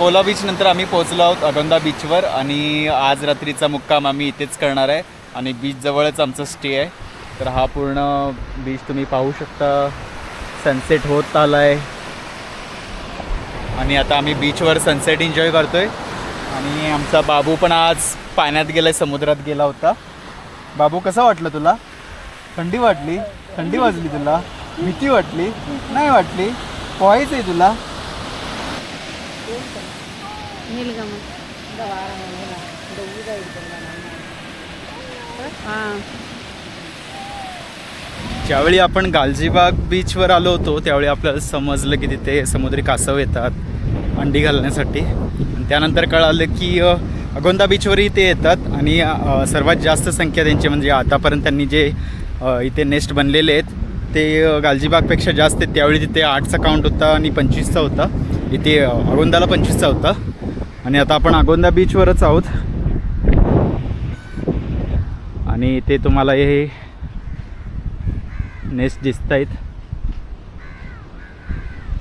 Cola बीचनंतर आम्ही पोहोचलो आहोत अगंदा बीचवर आणि आज रात्रीचा मुक्काम आम्ही इथेच करणार आहे. आणि बीचजवळच आमचं स्टे आहे. तर हा पूर्ण बीच तुम्ही पाहू शकता. सनसेट होत आला आहे आणि आता आम्ही बीचवर सनसेट एन्जॉय आहे आणि आमचा बाबू पण आज पाण्यात गेला आहे समुद्रात गेला होता. बाबू कसं वाटलं तुला? थंडी वाटली? थंडी वाजली तुला? भीती वाटली? नाही वाटली? पोहायचं आहे तुला? ज्यावेळी आपण गालजीबाग बीचवर आलो होतो त्यावेळी आपल्याला समजलं की तिथे समुद्री कासव येतात अंडी घालण्यासाठी. त्यानंतर कळालं की अगोंदा बीचवरही ते येतात आणि सर्वात जास्त संख्या त्यांची म्हणजे आतापर्यंत त्यांनी जे इथे नेस्ट बनलेले आहेत ते गालजीबागपेक्षा जास्त त्यावेळी तिथे आठचा काउंट होता आणि पंचवीसचा होता. इथे अगोंदाला पंचवीसचा होता. आणि आता आपण आगोंदा बीचवरच आहोत. आणि इथे तुम्हाला हे नेस्ट दिसत आहेत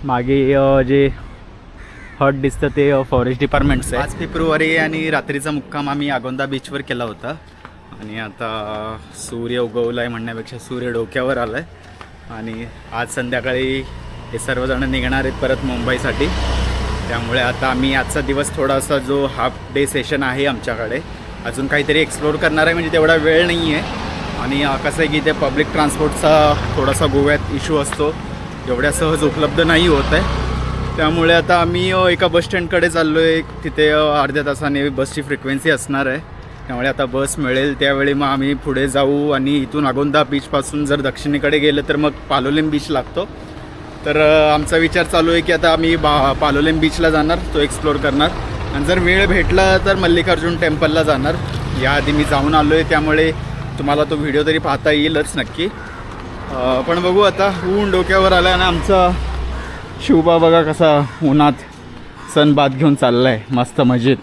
मागे जे हट दिसतं ते फॉरेस्ट डिपार्टमेंटचं आहे. पाच फेब्रुवारी आणि रात्रीचा मुक्काम आम्ही आगोंदा बीचवर केला होता. आणि आता सूर्य उगवला आहे म्हणण्यापेक्षा सूर्य डोक्यावर आला आहे आणि आज संध्याकाळी हे सर्वजण निघणार आहेत परत मुंबईसाठी. त्यामुळे आता आम्ही आजचा दिवस थोडासा जो हाफ डे सेशन आहे आमच्याकडे अजून काहीतरी एक्सप्लोर करणार आहे म्हणजे तेवढा वेळ नाही आहे आणि कसं आहे की ते पब्लिक ट्रान्सपोर्टचा थोडासा गोव्यात इश्यू असतो. एवढ्या सहज उपलब्ध नाही होत आहे. त्यामुळे आता आम्ही एका बस स्टँडकडे चाललो आहे तिथे अर्ध्या तासाने बसची फ्रिक्वेन्सी असणार आहे. त्यामुळे आता बस मिळेल त्यावेळी मग आम्ही पुढे जाऊ. आणि इथून अगोंदा बीचपासून जर दक्षिणेकडे गेलं तर मग पालोलेम बीच लागतो. तर आमचा विचार चालू आहे की आता आम्ही बा पालोलेम बीचला जाणार तो एक्सप्लोर करणार. आणि जर वेळ भेटला तर मल्लिकार्जुन टेम्पलला जाणार. याआधी मी जाऊन आलो आहे त्यामुळे तुम्हाला तो व्हिडिओ तरी पाहता येईलच नक्की. पण बघू आता ऊन डोक्यावर आला आणि आमचा शिवबा बघा कसा उन्हात सनबाद घेऊन चालला आहे मस्त मजेत.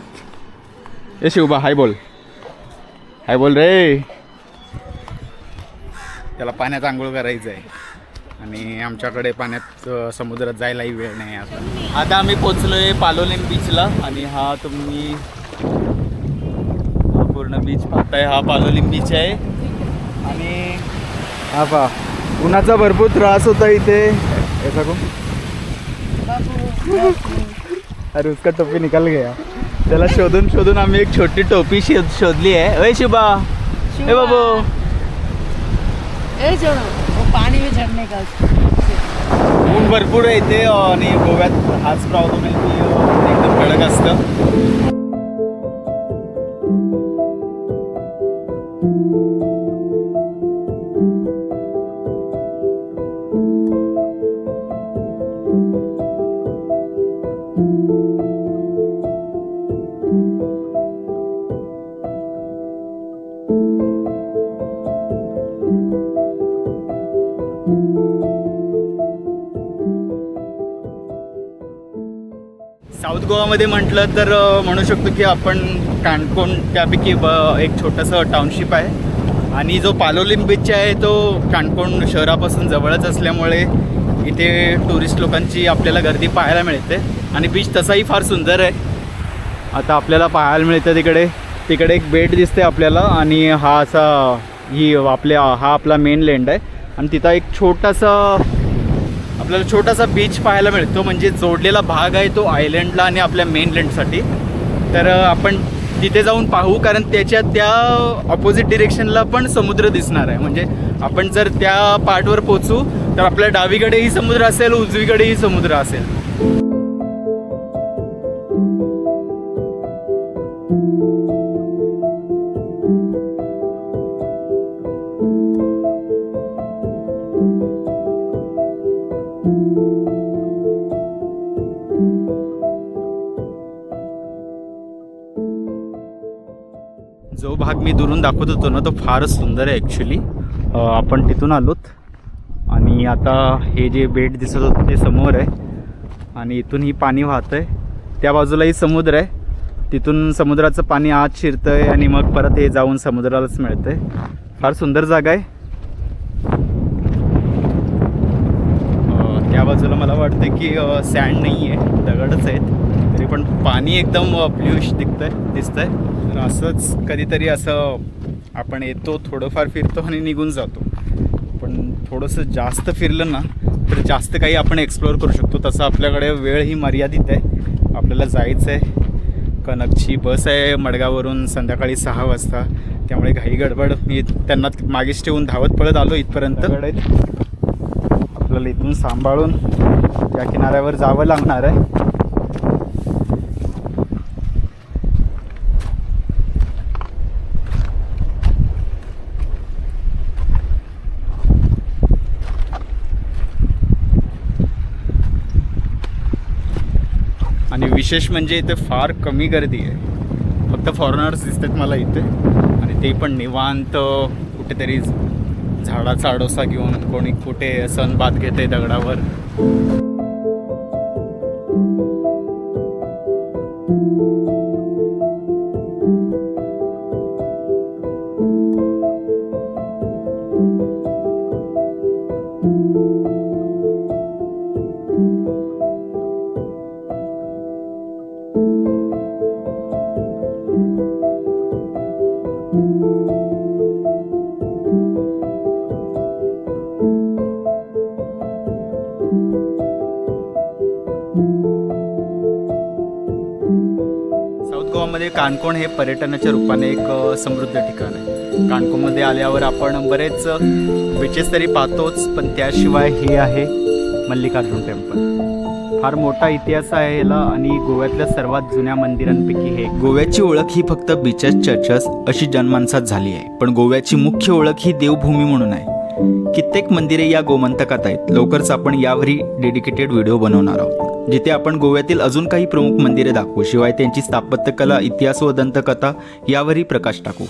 ए शिवबा हाय बोल. हाय बोल रे. त्याला पाण्यात आंघोळ करायचं आहे आणि आमच्याकडे पाण्यात समुद्रात जायलाही वेळ नाही आता आता आम्ही पोचलोय पालोलेम बीचला आणि हा तुम्ही हा पूर्ण बीच पाहताय. हा पालोलिम बीच आहे. आणि हा पा उन्हाचा भरपूर त्रास होता इथे. ऐसा को अरे उसका टोपी निकल गया. त्याला शोधून शोधून आम्ही एक छोटी टोपी शोध शोधली आहे. अय शिबा ए बाबू. ए पाणी वो झड़ने का ऊन भरपूर आहे इथे आणि गोव्यात हाच प्रॉब्लेम आहे की एकदम कडक असतं. you गोवामध्ये म्हटलं तर म्हणू शकतो की आपण काणकोण त्यापैकी ब एक छोटंसं टाउनशिप आहे. आणि जो पालोलिम बीच आहे तो काणकोण शहरापासून जवळच असल्यामुळे इथे टुरिस्ट लोकांची आपल्याला गर्दी पाहायला मिळते. आणि बीच तसाही फार सुंदर आहे. आता आपल्याला पाहायला मिळतं तिकडे. तिकडे एक बेट दिसते आपल्याला आणि हा असा ही आपल्या हा आपला मेन लँड आहे. आणि तिथं एक छोटासा आपल्याला छोटासा बीच पाहायला मिळतो म्हणजे जोडलेला भाग आहे तो आयलंडला आणि आपल्या मेनलँडसाठी तर आपण तिथे जाऊन पाहू कारण त्याच्या त्या ऑपोजिट डिरेक्शनला पण समुद्र दिसणार आहे. म्हणजे आपण जर त्या पार्टवर पोचू तर आपल्या डावीकडेही समुद्र असेल उजवीकडेही समुद्र असेल. जो भाग मी दुरून दाखवत होतो ना तो फारच सुंदर आहे ॲक्च्युली आपण तिथून आलोत. आणि आता हे जे बेट दिसत होतं ते समोर आहे. आणि इथून ही पाणी वाहतं आहे त्या बाजूलाही समुद्र आहे. तिथून समुद्राचं पाणी आत शिरतं आहे आणि मग परत हे जाऊन समुद्रालाच मिळतं आहे फार सुंदर जागा आहे अ, त्या बाजूला मला वाटतं की सँड नाही आहे दगडच आहेत. तरी पण पाणी एकदम ब्ल्यूश आहे दिसतंय. तर असंच कधीतरी असं आपण येतो थोडंफार फिरतो आणि निघून जातो. पण थोडंसं जास्त फिरलं ना तर जास्त काही आपण एक्सप्लोअर करू शकतो. तसं आपल्याकडे वेळ ही मर्यादित आहे. आपल्याला जायचं आहे कनकची बस आहे मडगावरून संध्याकाळी सहा वाजता. त्यामुळे घाई गडबड. मी त्यांना मागेच ठेवून धावत पळत आलो इथपर्यंत. आपल्याला इथून सांभाळून त्या किनाऱ्यावर जावं लागणार आहे. आणि विशेष म्हणजे इथे फार कमी गर्दी आहे. फक्त फॉरेनर्स दिसतात मला इथे. आणि ते पण निवांत कुठेतरी झाडाचा आडोसा घेऊन कोणी कुठे सणबाद घेते दगडावर. महाराष्ट्रामध्ये काणकोण हे पर्यटनाच्या रूपाने एक समृद्ध ठिकाण आहे. काणकोणमध्ये आल्यावर आपण बरेच बीचेस तरी पाहतोच पण त्याशिवाय हे आहे मल्लिकार्जुन टेम्पल. फार मोठा इतिहास आहे याला आणि गोव्यातल्या सर्वात जुन्या मंदिरांपैकी हे गोव्याची ओळख ही फक्त बीचेस चर्चेस अशी जनमानसात झाली आहे. पण गोव्याची मुख्य ओळख ही देवभूमी म्हणून आहे. कित्येक मंदिरे या गोमंतकात आहेत. लवकरच आपण यावरही डेडिकेटेड व्हिडिओ बनवणार आहोत. जिथे आपण गोव्यातील अजून काही प्रमुख मंदिरे दाखवू. शिवाय त्यांची स्थापत्यकला इतिहास व दंतकथा यावरही प्रकाश टाकू.